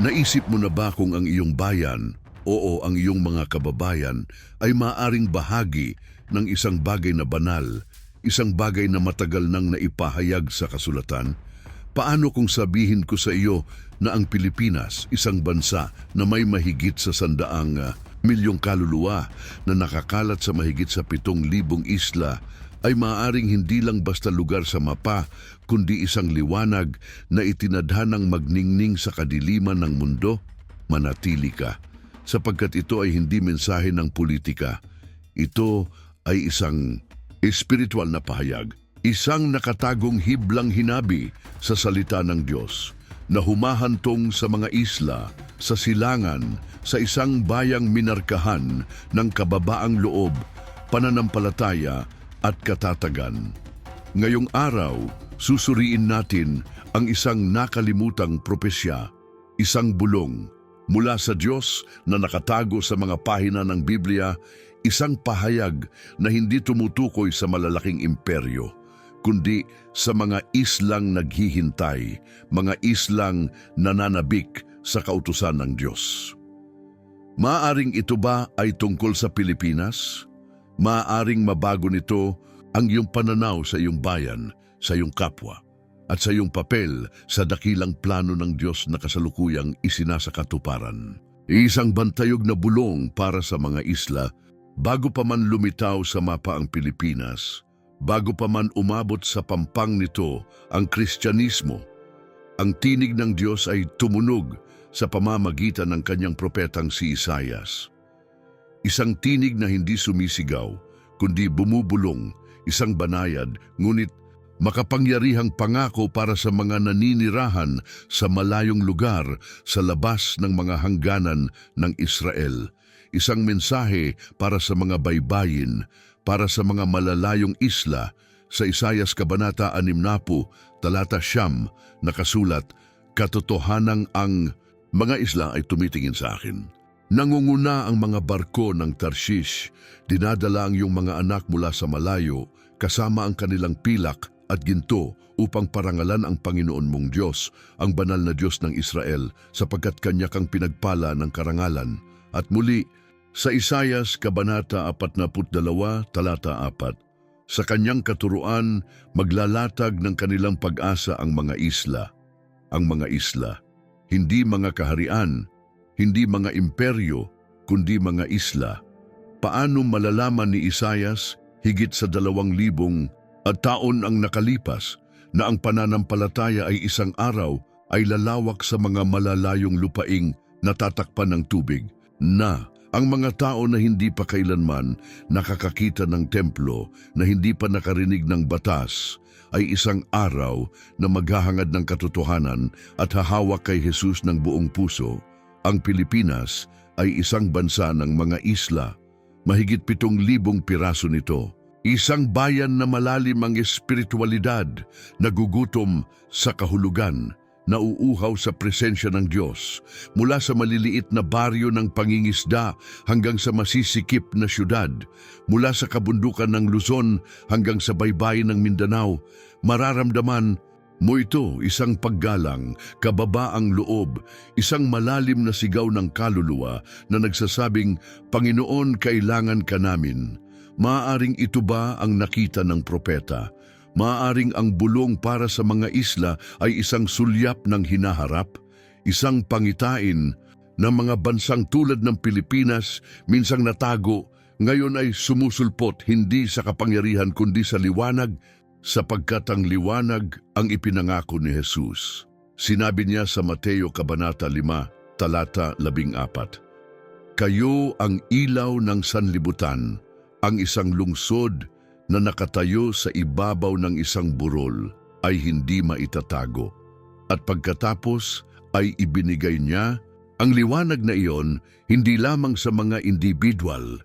Naisip mo na ba kung ang iyong bayan, oo ang iyong mga kababayan, ay maaring bahagi ng isang bagay na banal, isang bagay na matagal nang naipahayag sa kasulatan? Paano kung sabihin ko sa iyo na ang Pilipinas, isang bansa na may mahigit sa sandaang ah, milyong kaluluwa na nakakalat sa mahigit sa pitong libong isla, ay maaaring hindi lang basta lugar sa mapa, kundi isang liwanag na itinadhanang magningning sa kadiliman ng mundo? Manatili ka, sapagkat ito ay hindi mensahe ng politika. Ito ay isang espiritual na pahayag, isang nakatagong hiblang hinabi sa salita ng Diyos na humahantong sa mga isla, sa silangan, sa isang bayang minarkahan ng kababaang loob, pananampalataya at katatagan. Ngayong araw, susuriin natin ang isang nakalimutang propesya, isang bulong mula sa Diyos na nakatago sa mga pahina ng Biblia, isang pahayag na hindi tumutukoy sa malalaking imperyo, kundi sa mga islang naghihintay, mga islang nananabik sa kautusan ng Diyos. Maaring ito ba ay tungkol sa Pilipinas? Maaring mabago nito ang iyong pananaw sa iyong bayan, sa iyong kapwa, at sa iyong papel sa dakilang plano ng Diyos na kasalukuyang isinasakatuparan. Isang bantayog na bulong para sa mga isla bago pa man lumitaw sa mapa ang Pilipinas, bago pa man umabot sa pampang nito ang Kristyanismo, ang tinig ng Diyos ay tumunog sa pamamagitan ng kanyang propetang si Isayas. Isang tinig na hindi sumisigaw, kundi bumubulong, isang banayad, ngunit makapangyarihang pangako para sa mga naninirahan sa malayong lugar sa labas ng mga hangganan ng Israel. Isang mensahe para sa mga baybayin, para sa mga malalayong isla, sa Isayas Kabanata 60, talata siyam, nakasulat, Katotohanang ang mga isla ay tumitingin sa akin. Nangunguna ang mga barko ng Tarshish, dinadala ang iyong mga anak mula sa malayo, kasama ang kanilang pilak at ginto upang parangalan ang Panginoon mong Diyos, ang banal na Diyos ng Israel, sapagkat kanya kang pinagpala ng karangalan. At muli, sa Isayas, Kabanata 42, talata 4, sa kanyang katuruan, maglalatag ng kanilang pag-asa ang mga isla. Ang mga isla, hindi mga kaharian, hindi mga imperyo, kundi mga isla. Paano malalaman ni Isayas, higit sa dalawang libong at taon ang nakalipas, na ang pananampalataya ay isang araw ay lalawak sa mga malalayong lupaing natatakpan ng tubig, na ang mga tao na hindi pa kailanman nakakakita ng templo na hindi pa nakarinig ng batas ay isang araw na maghahangad ng katotohanan at hahawak kay Jesus ng buong puso. Ang Pilipinas ay isang bansa ng mga isla. Mahigit pitong libong piraso nito. Isang bayan na malalim ang espiritualidad, nagugutom sa kahulugan, nauuhaw sa presensya ng Diyos, mula sa maliliit na baryo ng pangingisda hanggang sa masisikip na syudad, mula sa kabundukan ng Luzon hanggang sa baybayin ng Mindanao, mararamdaman mo ito isang paggalang, kababaang loob, isang malalim na sigaw ng kaluluwa na nagsasabing, Panginoon, kailangan ka namin. Maaring ito ba ang nakita ng propeta? Maaring ang bulong para sa mga isla ay isang sulyap ng hinaharap, isang pangitain ng mga bansang tulad ng Pilipinas minsang natago, ngayon ay sumusulpot hindi sa kapangyarihan kundi sa liwanag, sapagkat ang liwanag ang ipinangako ni Jesus. Sinabi niya sa Mateo Kabanata 5, talata 14, Kayo ang ilaw ng sanlibutan, ang isang lungsod na nakatayo sa ibabaw ng isang burol ay hindi maitatago. At pagkatapos ay ibinigay niya ang liwanag na iyon hindi lamang sa mga individual,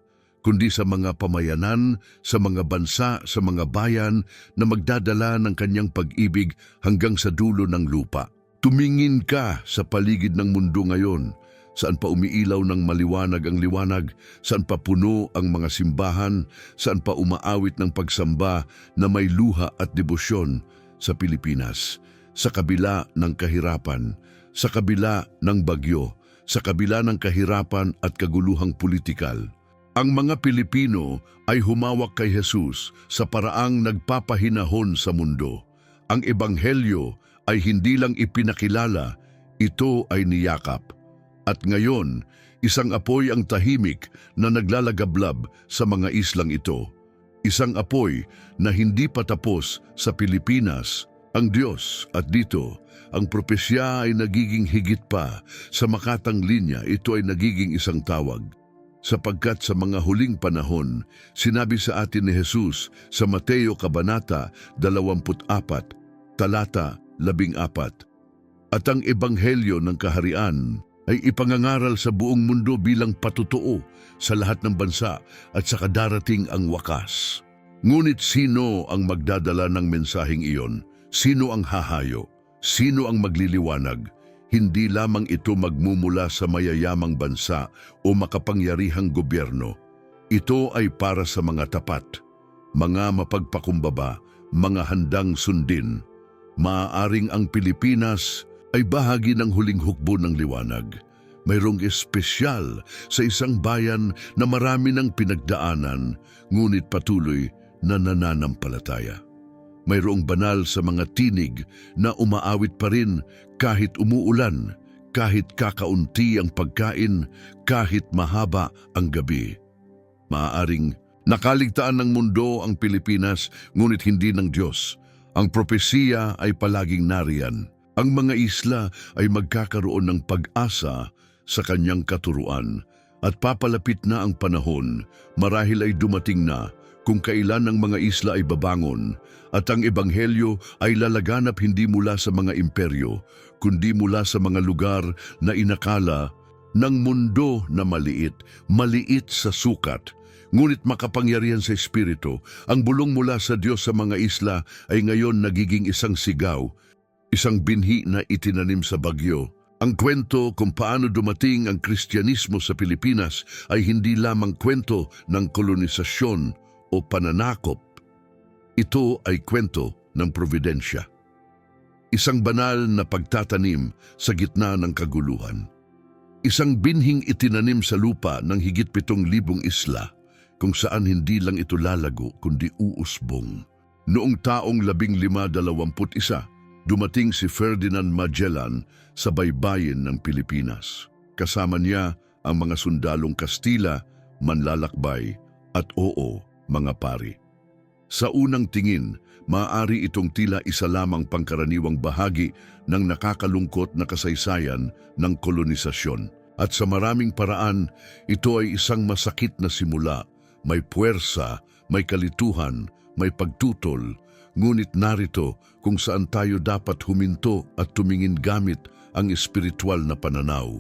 kundi sa mga pamayanan, sa mga bansa, sa mga bayan na magdadala ng kanyang pag-ibig hanggang sa dulo ng lupa. Tumingin ka sa paligid ng mundo ngayon, saan pa umiilaw ng maliwanag ang liwanag, saan pa puno ang mga simbahan, saan pa umaawit ng pagsamba na may luha at debosyon sa Pilipinas. Sa kabila ng kahirapan, Sa kabila ng bagyo, sa kabila ng kahirapan at kaguluhang politikal, ang mga Pilipino ay humawak kay Jesus sa paraang nagpapahinahon sa mundo. Ang Ebanghelyo ay hindi lang ipinakilala, ito ay niyakap. At ngayon, isang apoy ang tahimik na naglalagablab sa mga islang ito. Isang apoy na hindi pa tapos sa Pilipinas, ang Diyos at dito, ang propesya ay nagiging higit pa. Sa makatang linya, ito ay nagiging isang tawag. Sapagkat sa mga huling panahon, sinabi sa atin ni Jesus sa Mateo Kabanata 24, talata 14. At ang ebanghelyo ng kaharian ay ipangangaral sa buong mundo bilang patutuo sa lahat ng bansa at sa kadarating ang wakas. Ngunit sino ang magdadala ng mensaheng iyon? Sino ang hahayo? Sino ang magliliwanag? Hindi lamang ito magmumula sa mayayamang bansa o makapangyarihang gobyerno. Ito ay para sa mga tapat, mga mapagpakumbaba, mga handang sundin. Maaaring ang Pilipinas ay bahagi ng huling hukbo ng liwanag. Mayroong espesyal sa isang bayan na marami ng pinagdaanan, ngunit patuloy na nananampalataya. Mayroong banal sa mga tinig na umaawit pa rin kahit umuulan, kahit kakaunti ang pagkain, kahit mahaba ang gabi. Maaaring nakaligtaan ng mundo ang Pilipinas ngunit hindi ng Diyos. Ang propesiya ay palaging nariyan. Ang mga isla ay magkakaroon ng pag-asa sa kanyang katuruan at papalapit na ang panahon, marahil ay dumating na kung kailan ang mga isla ay babangon at ang ebanghelyo ay lalaganap hindi mula sa mga imperyo, kundi mula sa mga lugar na inakala ng mundo na maliit, maliit sa sukat, ngunit makapangyarihan sa Espiritu, ang bulong mula sa Diyos sa mga isla ay ngayon nagiging isang sigaw, isang binhi na itinanim sa bagyo. Ang kwento kung paano dumating ang Kristyanismo sa Pilipinas ay hindi lamang kwento ng kolonisasyon o pananakop. Ito ay kwento ng providensya. Isang banal na pagtatanim sa gitna ng kaguluhan. Isang binhing itinanim sa lupa ng higit pitong libong isla kung saan hindi lang ito lalago kundi uusbong. Noong taong labing lima dalawamput isa, dumating si Ferdinand Magellan sa baybayin ng Pilipinas. Kasama niya ang mga sundalong Kastila, manlalakbay at oo, mga pari. Sa unang tingin, maaari itong tila isa lamang pangkaraniwang bahagi ng nakakalungkot na kasaysayan ng kolonisasyon. At sa maraming paraan, ito ay isang masakit na simula, may puwersa, may kalituhan, may pagtutol, ngunit narito kung saan tayo dapat huminto at tumingin gamit ang espiritual na pananaw.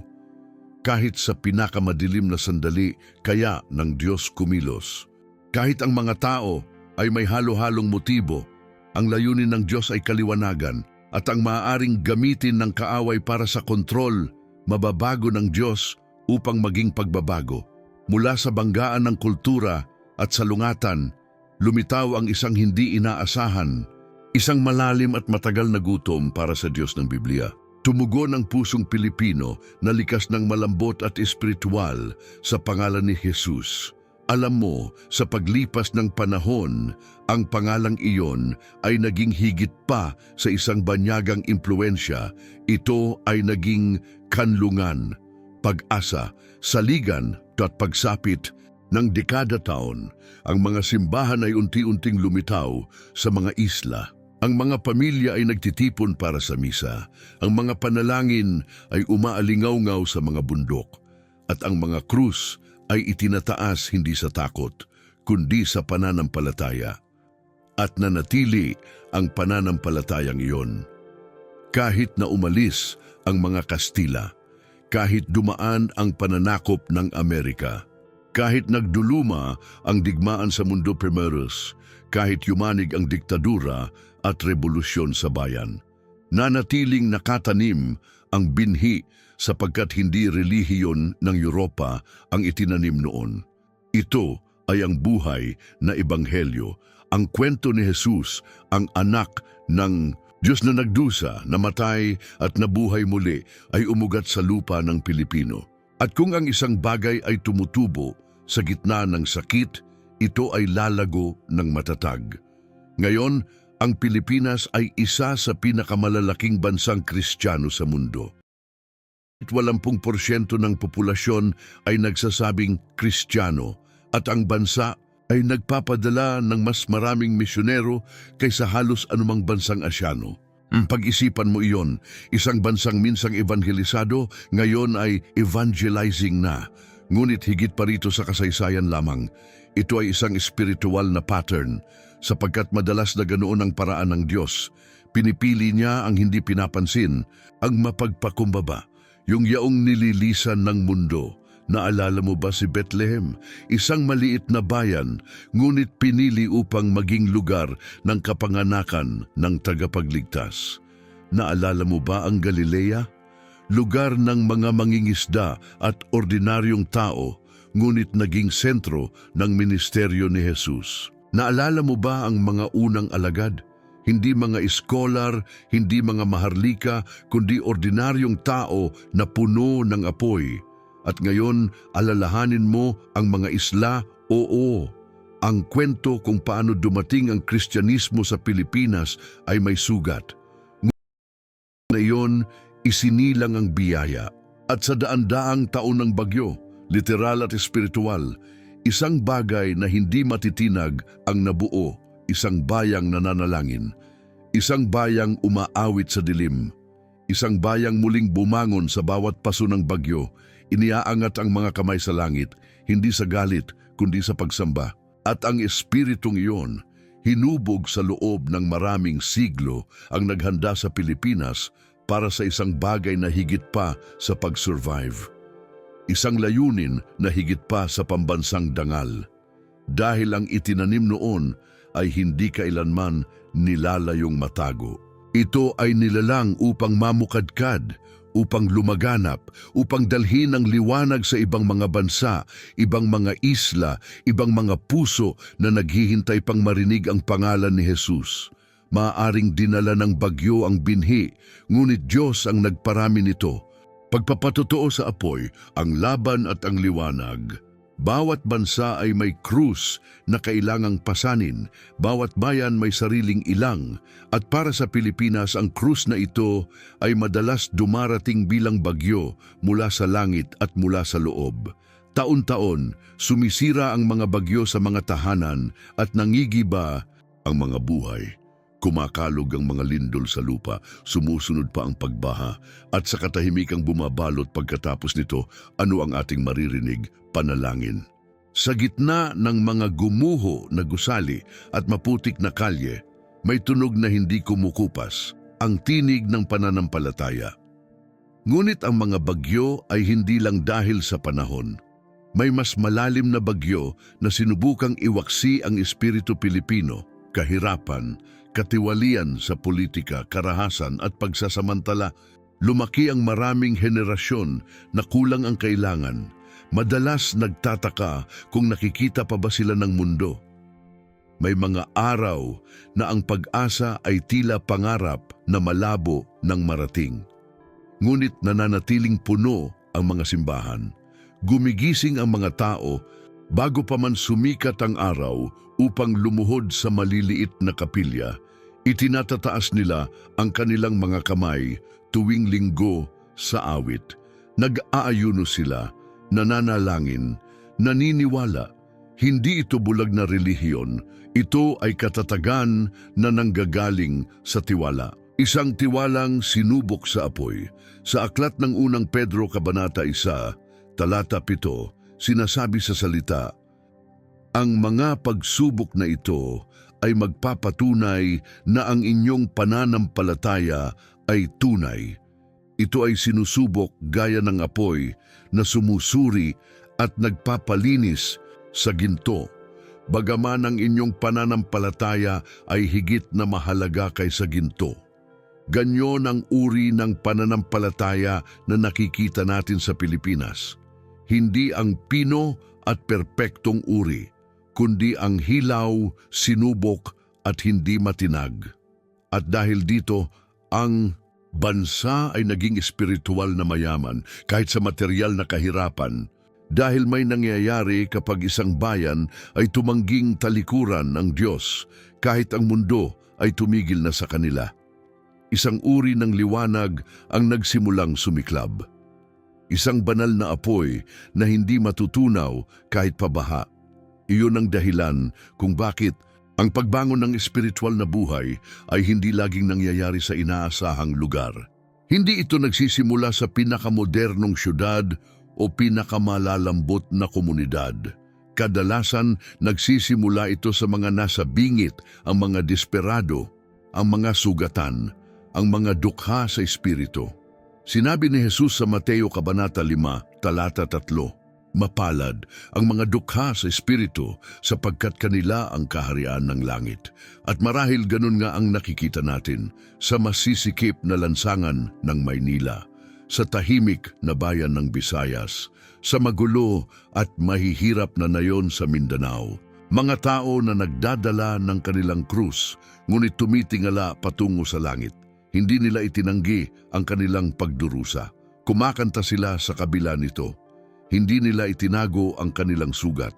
Kahit sa pinakamadilim na sandali, kaya ng Diyos kumilos. Kahit ang mga tao ay may halo-halong motibo, ang layunin ng Diyos ay kaliwanagan at ang maaaring gamitin ng kaaway para sa kontrol, mababago ng Diyos upang maging pagbabago. Mula sa banggaan ng kultura at salungatan, lumitaw ang isang hindi inaasahan, isang malalim at matagal na gutom para sa Diyos ng Biblia. Tumugon ang pusong Pilipino na likas ng malambot at espiritual sa pangalan ni Jesus. Alam mo, sa paglipas ng panahon, ang pangalang iyon ay naging higit pa sa isang banyagang impluensya. Ito ay naging kanlungan, pag-asa, saligan at pagsapit ng dekada taon. Ang mga simbahan ay unti-unting lumitaw sa mga isla. Ang mga pamilya ay nagtitipon para sa misa. Ang mga panalangin ay umaalingaw-ngaw sa mga bundok. At ang mga krus ay itinataas hindi sa takot, kundi sa pananampalataya. At nanatili ang pananampalatayang iyon. Kahit na umalis ang mga Kastila, kahit dumaan ang pananakop ng Amerika, kahit nagduluma ang digmaan sa mundo primeros, kahit yumanig ang diktadura at revolusyon sa bayan, nanatiling nakatanim ang binhi sapagkat hindi relihiyon ng Europa ang itinanim noon. Ito ay ang buhay na ebanghelyo, ang kwento ni Jesus, ang anak ng Diyos na nagdusa, namatay at nabuhay muli ay umugat sa lupa ng Pilipino. At kung ang isang bagay ay tumutubo sa gitna ng sakit, ito ay lalago ng matatag. Ngayon, ang Pilipinas ay isa sa pinakamalalaking bansang kristyano sa mundo. At 80% ng populasyon ay nagsasabing kristyano at ang bansa ay nagpapadala ng mas maraming misyonero kaysa halos anumang bansang asyano. Pag-isipan mo iyon, isang bansang minsang evangelisado ngayon ay evangelizing na. Ngunit higit pa rito sa kasaysayan lamang, ito ay isang espiritual na pattern sapagkat madalas na ganoon ang paraan ng Diyos. Pinipili niya ang hindi pinapansin, ang mapagpakumbaba, yung yaong nililisan ng mundo. Naalala mo ba si Bethlehem? Isang maliit na bayan, ngunit pinili upang maging lugar ng kapanganakan ng tagapagligtas. Naalala mo ba ang Galilea? Lugar ng mga mangingisda at ordinaryong tao, ngunit naging sentro ng ministeryo ni Jesus. Naalala mo ba ang mga unang alagad? Hindi mga iskolar, hindi mga maharlika, kundi ordinaryong tao na puno ng apoy. At ngayon, alalahanin mo ang mga isla, oo. Ang kwento kung paano dumating ang Kristyanismo sa Pilipinas ay may sugat. Na iyon, isinilang ang biyaya. At sa daan-daang taon ng bagyo, literal at espiritual, isang bagay na hindi matitinag ang nabuo, isang bayang nananalangin, isang bayang umaawit sa dilim, isang bayang muling bumangon sa bawat paso ng bagyo, iniaangat ang mga kamay sa langit, hindi sa galit, kundi sa pagsamba. At ang espiritong iyon, hinubog sa loob ng maraming siglo ang naghanda sa Pilipinas para sa isang bagay na higit pa sa pag-survive. Isang layunin na higit pa sa pambansang dangal. Dahil ang itinanim noon ay hindi kailanman nilalayong matago. Ito ay nilalang upang mamukadkad, upang lumaganap, upang dalhin ang liwanag sa ibang mga bansa, ibang mga isla, ibang mga puso na naghihintay pang marinig ang pangalan ni Jesus. Maaring dinala ng bagyo ang binhi, ngunit Diyos ang nagparami nito. Pagpapatotoo sa apoy, ang laban at ang liwanag. Bawat bansa ay may krus na kailangang pasanin, bawat bayan may sariling ilang, at para sa Pilipinas ang krus na ito ay madalas dumarating bilang bagyo mula sa langit at mula sa loob. Taon-taon, sumisira ang mga bagyo sa mga tahanan at nangigiba ang mga buhay. Kumakalog ang mga lindol sa lupa, sumusunod pa ang pagbaha, at sa katahimikang bumabalot pagkatapos nito, ano ang ating maririnig? Panalangin. Sa gitna ng mga gumuho na gusali at maputik na kalye, may tunog na hindi kumukupas, ang tinig ng pananampalataya. Ngunit ang mga bagyo ay hindi lang dahil sa panahon. May mas malalim na bagyo na sinubukang iwaksi ang Espiritu Pilipino, kahirapan, katiwalian sa politika, karahasan at pagsasamantala, lumaki ang maraming henerasyon na kulang ang kailangan. Madalas nagtataka kung nakikita pa ba sila ng mundo. May mga araw na ang pag-asa ay tila pangarap na malabo ng marating. Ngunit nananatiling puno ang mga simbahan. Gumigising ang mga tao bago pa man sumikat ang araw upang lumuhod sa maliliit na kapilya Itinatataas nila ang kanilang mga kamay tuwing linggo sa awit. Nag-aayuno sila, nananalangin, naniniwala. Hindi ito bulag na relihiyon, ito ay katatagan na nanggagaling sa tiwala. Isang tiwalang sinubok sa apoy. Sa aklat ng unang Pedro Kabanata 1, talata 7, sinasabi sa salita, Ang mga pagsubok na ito ay magpapatunay na ang inyong pananampalataya ay tunay. Ito ay sinusubok gaya ng apoy na sumusuri at nagpapalinis sa ginto. Bagaman ang inyong pananampalataya ay higit na mahalaga kaysa ginto. Ganyon ang uri ng pananampalataya na nakikita natin sa Pilipinas. Hindi ang pino at perpektong uri kundi ang hilaw, sinubok at hindi matinag. At dahil dito, ang bansa ay naging espiritual na mayaman kahit sa material na kahirapan dahil may nangyayari kapag isang bayan ay tumangging talikuran ng Diyos kahit ang mundo ay tumigil na sa kanila. Isang uri ng liwanag ang nagsimulang sumiklab. Isang banal na apoy na hindi matutunaw kahit pabaha. Iyon ang dahilan kung bakit ang pagbangon ng espiritual na buhay ay hindi laging nangyayari sa inaasahang lugar. Hindi ito nagsisimula sa pinakamodernong syudad o pinakamalalambot na komunidad. Kadalasan nagsisimula ito sa mga nasa bingit, ang mga desperado, ang mga sugatan, ang mga dukha sa espiritu. Sinabi ni Jesus sa Mateo Kabanata 5, talata 3, Mapalad ang mga dukha sa espiritu sapagkat kanila ang kaharian ng langit. At marahil ganun nga ang nakikita natin sa masisikip na lansangan ng Maynila, sa tahimik na bayan ng Visayas, sa magulo at mahihirap na nayon sa Mindanao. Mga tao na nagdadala ng kanilang krus, ngunit tumitingala patungo sa langit. Hindi nila itinanggi ang kanilang pagdurusa. Kumakanta sila sa kabila nito. Hindi nila itinago ang kanilang sugat.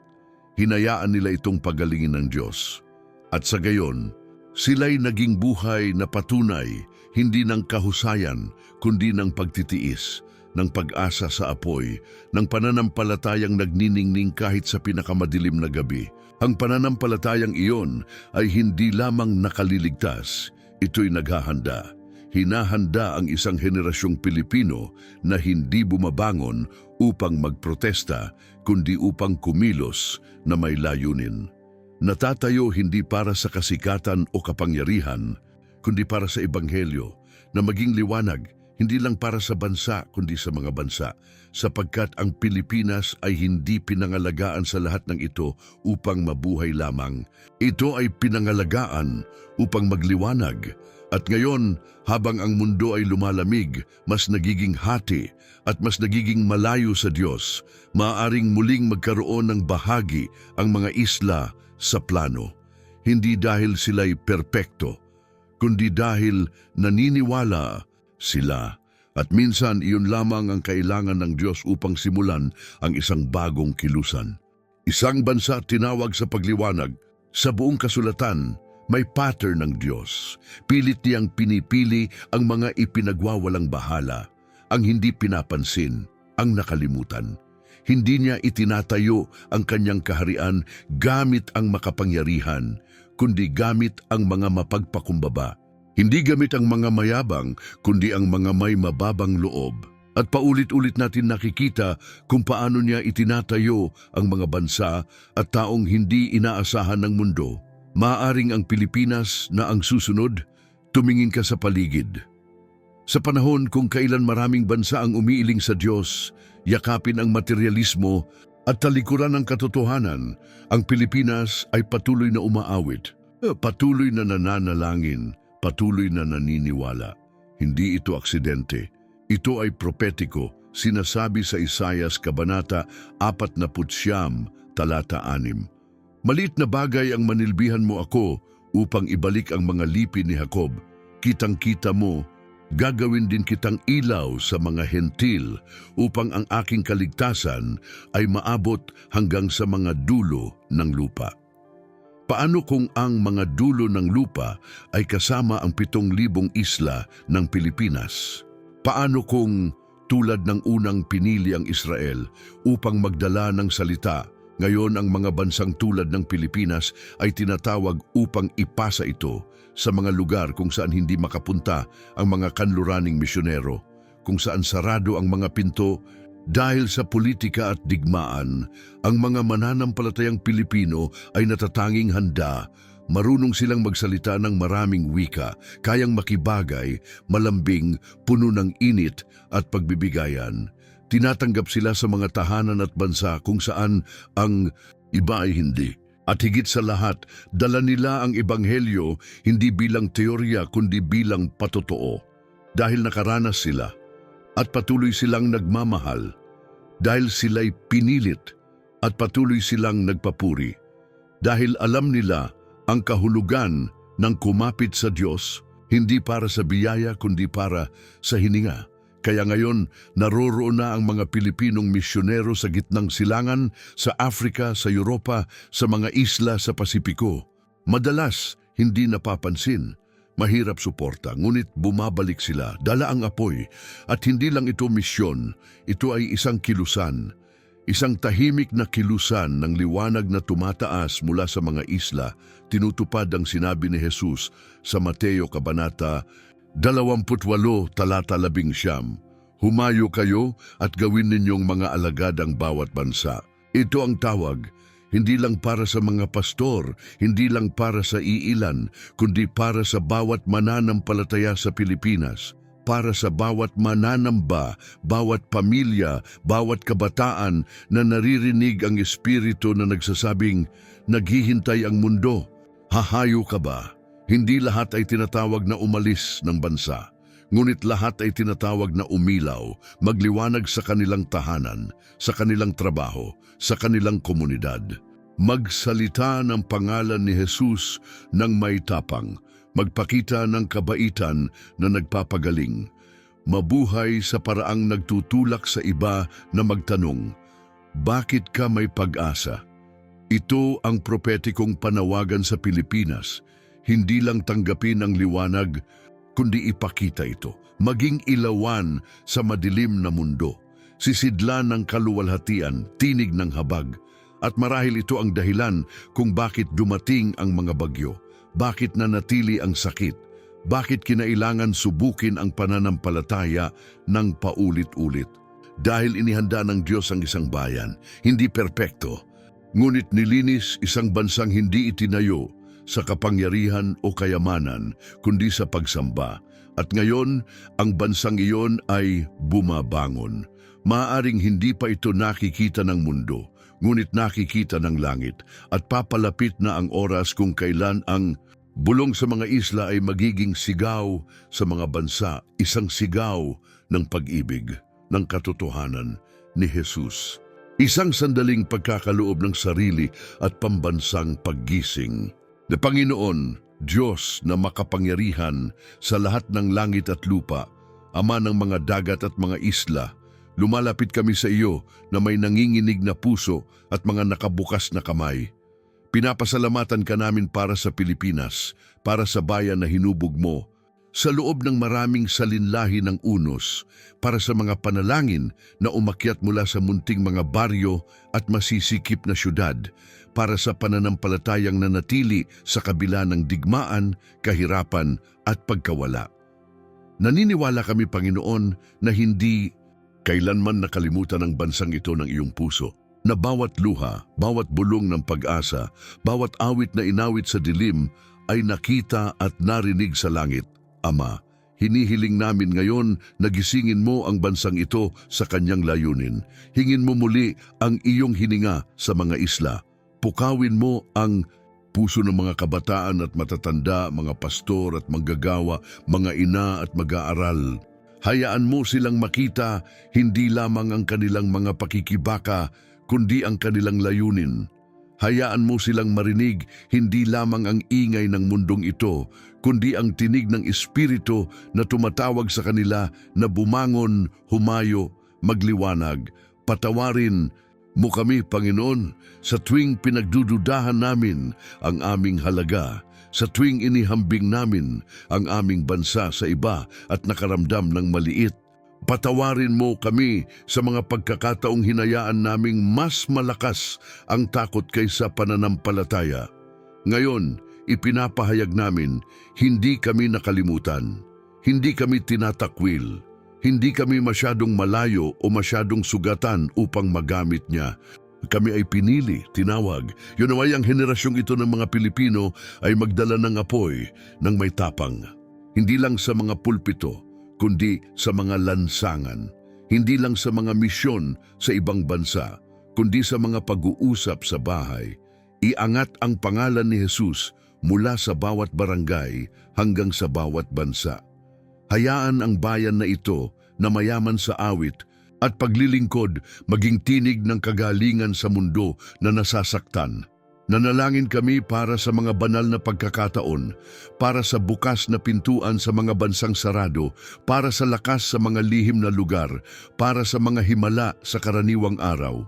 Hinayaan nila itong pagalingin ng Diyos. At sa gayon, sila'y naging buhay na patunay, hindi ng kahusayan, kundi ng pagtitiis, ng pag-asa sa apoy, ng pananampalatayang nagniningning kahit sa pinakamadilim na gabi. Ang pananampalatayang iyon ay hindi lamang nakaliligtas, ito'y naghahanda. Hinahanda ang isang henerasyong Pilipino na hindi bumabangon upang magprotesta, kundi upang kumilos na may layunin. Natatayo hindi para sa kasikatan o kapangyarihan, kundi para sa Ebanghelyo na maging liwanag hindi lang para sa bansa kundi sa mga bansa, sapagkat ang Pilipinas ay hindi pinangalagaan sa lahat ng ito upang mabuhay lamang. Ito ay pinangalagaan upang magliwanag. At ngayon, habang ang mundo ay lumalamig, mas nagiging hati at mas nagiging malayo sa Diyos, maaaring muling magkaroon ng bahagi ang mga isla sa plano. Hindi dahil sila'y perpekto, kundi dahil naniniwala sila. At minsan iyon lamang ang kailangan ng Diyos upang simulan ang isang bagong kilusan. Isang bansa tinawag sa pagliwanag. Sa buong kasulatan, may pattern ng Diyos. Pilit niyang pinipili ang mga ipinagwawalang bahala, ang hindi pinapansin, ang nakalimutan. Hindi niya itinatayo ang kanyang kaharian gamit ang makapangyarihan, kundi gamit ang mga mapagpakumbaba. Hindi gamit ang mga mayabang, kundi ang mga may mababang loob. At paulit-ulit natin nakikita kung paano niya itinatayo ang mga bansa at taong hindi inaasahan ng mundo. Maaring ang Pilipinas na ang susunod, tumingin ka sa paligid. Sa panahon kung kailan maraming bansa ang umiiling sa Diyos, yakapin ang materialismo at talikuran ng katotohanan, ang Pilipinas ay patuloy na umaawit, patuloy na nananalangin, patuloy na naniniwala. Hindi ito aksidente. Ito ay propetiko, sinasabi sa Isayas Kabanata 49, talata 6. Maliit na bagay ang manilbihan mo ako upang ibalik ang mga lipi ni Jacob. Kitang-kita mo, gagawin din kitang ilaw sa mga hentil upang ang aking kaligtasan ay maabot hanggang sa mga dulo ng lupa. Paano kung ang mga dulo ng lupa ay kasama ang pitong libong isla ng Pilipinas? Paano kung tulad ng unang pinili ang Israel upang magdala ng salita, ngayon ang mga bansang tulad ng Pilipinas ay tinatawag upang ipasa ito sa mga lugar kung saan hindi makapunta ang mga kanluraning misyonero, kung saan sarado ang mga pinto dahil sa politika at digmaan, ang mga mananampalatayang Pilipino ay natatanging handa, marunong silang magsalita ng maraming wika, kayang makibagay, malambing, puno ng init at pagbibigayan. Tinatanggap sila sa mga tahanan at bansa kung saan ang iba ay hindi. At higit sa lahat, dala nila ang ebanghelyo hindi bilang teorya kundi bilang patotoo. Dahil nakaranas sila at patuloy silang nagmamahal dahil sila'y pinilit at patuloy silang nagpapuri dahil alam nila ang kahulugan ng kumapit sa Diyos Hindi para sa biyaya kundi para sa hininga. Kaya ngayon, naroroon na ang mga Pilipinong misyonero sa gitnang silangan, sa Afrika, sa Europa, sa mga isla sa Pasipiko. Madalas, hindi napapansin. Mahirap suporta, ngunit bumabalik sila, dala ang apoy. At hindi lang ito misyon, ito ay isang kilusan. Isang tahimik na kilusan ng liwanag na tumataas mula sa mga isla, tinutupad ang sinabi ni Jesus sa Mateo Kabanata 28 talata 11. Humayo kayo at gawin ninyong mga alagad ang bawat bansa. Ito ang tawag, hindi lang para sa mga pastor, hindi lang para sa iilan, kundi para sa bawat mananampalataya sa Pilipinas para sa bawat mananamba, bawat pamilya, bawat kabataan na naririnig ang espiritu na nagsasabing, naghihintay ang mundo. Hahayo ka ba? Hindi lahat ay tinatawag na umalis ng bansa. Ngunit lahat ay tinatawag na umilaw, magliwanag sa kanilang tahanan, sa kanilang trabaho, sa kanilang komunidad. Magsalita ng pangalan ni Jesus ng may tapang, magpakita ng kabaitan na nagpapagaling. Mabuhay sa paraang nagtutulak sa iba na magtanong, Bakit ka may pag-asa? Ito ang propetikong panawagan sa Pilipinas. Hindi lang tanggapin ang liwanag, kundi ipakita ito. Maging ilawan sa madilim na mundo. Sisidlan ng kaluwalhatian, tinig ng habag. At marahil ito ang dahilan kung bakit dumating ang mga bagyo. Bakit nanatili ang sakit? Bakit kinailangan subukin ang pananampalataya ng paulit-ulit? Dahil inihanda ng Diyos ang isang bayan, hindi perpekto, ngunit nilinis isang bansang hindi itinayo sa kapangyarihan o kayamanan, kundi sa pagsamba. At ngayon, ang bansang iyon ay bumabangon. Maaring hindi pa ito nakikita ng mundo, ngunit nakikita ng langit at papalapit na ang oras kung kailan ang bulong sa mga isla ay magiging sigaw sa mga bansa, isang sigaw ng pag-ibig, ng katotohanan ni Jesus. Isang sandaling pagkakaloob ng sarili at pambansang paggising. Na Panginoon, Diyos na makapangyarihan sa lahat ng langit at lupa, Ama ng mga dagat at mga isla, lumalapit kami sa iyo na may nanginginig na puso at mga nakabukas na kamay. Pinapasalamatan ka namin para sa Pilipinas, para sa bayan na hinubog mo, sa loob ng maraming salinlahi ng unos, para sa mga panalangin na umakyat mula sa munting mga baryo at masisikip na syudad, para sa pananampalatayang nanatili sa kabila ng digmaan, kahirapan at pagkawala. Naniniwala kami, Panginoon, na hindi kailanman nakalimutan ng bansang ito ng iyong puso, na bawat luha, bawat bulong ng pag-asa, bawat awit na inawit sa dilim ay nakita at narinig sa langit. Ama, hinihiling namin ngayon na gisingin mo ang bansang ito sa kanyang layunin. Hingin mo muli ang iyong hininga sa mga isla. Pukawin mo ang puso ng mga kabataan at matatanda, mga pastor at manggagawa, mga ina at mag-aaral. Hayaan mo silang makita hindi lamang ang kanilang mga pakikibaka, kundi ang kanilang layunin. Hayaan mo silang marinig hindi lamang ang ingay ng mundong ito, kundi ang tinig ng Espiritu na tumatawag sa kanila na bumangon, humayo, magliwanag, patawarin mo kami, Panginoon, sa tuwing pinagdududahan namin ang aming halaga, sa tuwing inihambing namin ang aming bansa sa iba at nakaramdam ng maliit. Patawarin mo kami sa mga pagkakataong hinayaan naming mas malakas ang takot kaysa pananampalataya. Ngayon, ipinapahayag namin, hindi kami nakalimutan, hindi kami tinatakwil, hindi kami masyadong malayo o masyadong sugatan upang magamit niya. Kami ay pinili, tinawag. Yun naway ang henerasyong ito ng mga Pilipino ay magdala ng apoy ng may tapang. Hindi lang sa mga pulpito, kundi sa mga lansangan. Hindi lang sa mga misyon sa ibang bansa, kundi sa mga pag-uusap sa bahay. Iangat ang pangalan ni Jesus mula sa bawat barangay hanggang sa bawat bansa. Hayaan ang bayan na ito na mayaman sa awit at paglilingkod maging tinig ng kagalingan sa mundo na nasasaktan. Nanalangin kami para sa mga banal na pagkakataon, para sa bukas na pintuan sa mga bansang sarado, para sa lakas sa mga lihim na lugar, para sa mga himala sa karaniwang araw.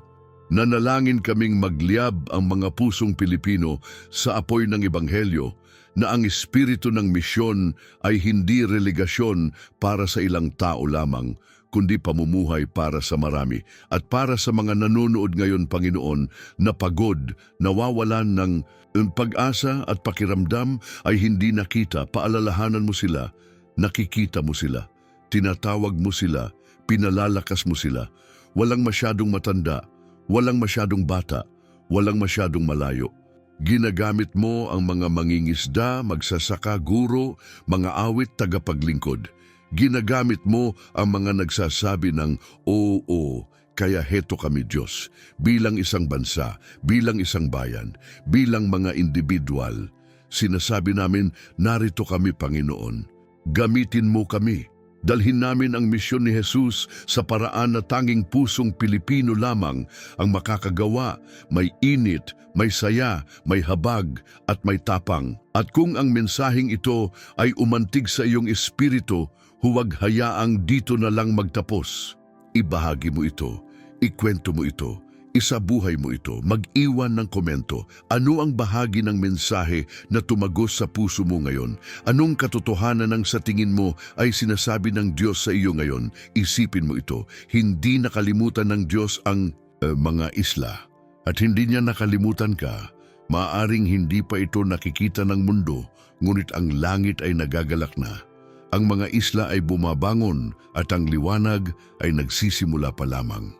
Nanalangin kaming magliyab ang mga pusong Pilipino sa apoy ng Ebanghelyo na ang espiritu ng misyon ay hindi relegasyon para sa ilang tao lamang, kundi pamumuhay para sa marami. At para sa mga nanonood ngayon, Panginoon, na pagod, nawawalan ng ang pag-asa at pakiramdam ay hindi nakita, paalalahanan mo sila, nakikita mo sila, tinatawag mo sila, pinalalakas mo sila, walang masyadong matanda, walang masyadong bata, walang masyadong malayo. Ginagamit mo ang mga mangingisda, magsasaka, guro, mga awit, tagapaglingkod. Ginagamit mo ang mga nagsasabi ng oo, kaya heto kami Diyos, bilang isang bansa, bilang isang bayan, bilang mga individual. Sinasabi namin, narito kami Panginoon. Gamitin mo kami. Dalhin namin ang misyon ni Jesus sa paraan na tanging pusong Pilipino lamang ang makakagawa, may init, may saya, may habag at may tapang. At kung ang mensaheng ito ay umantig sa iyong espiritu, huwag hayaang dito na lang magtapos. Ibahagi mo ito, ikwento mo ito, isabuhay mo ito, mag-iwan ng komento. Ano ang bahagi ng mensahe na tumagos sa puso mo ngayon? Anong katotohanan ng sa tingin mo ay sinasabi ng Diyos sa iyo ngayon? Isipin mo ito. Hindi nakalimutan ng Diyos ang eh, mga isla. At hindi niya nakalimutan ka. Maaring hindi pa ito nakikita ng mundo, ngunit ang langit ay nagagalak na. Ang mga isla ay bumabangon at ang liwanag ay nagsisimula pa lamang.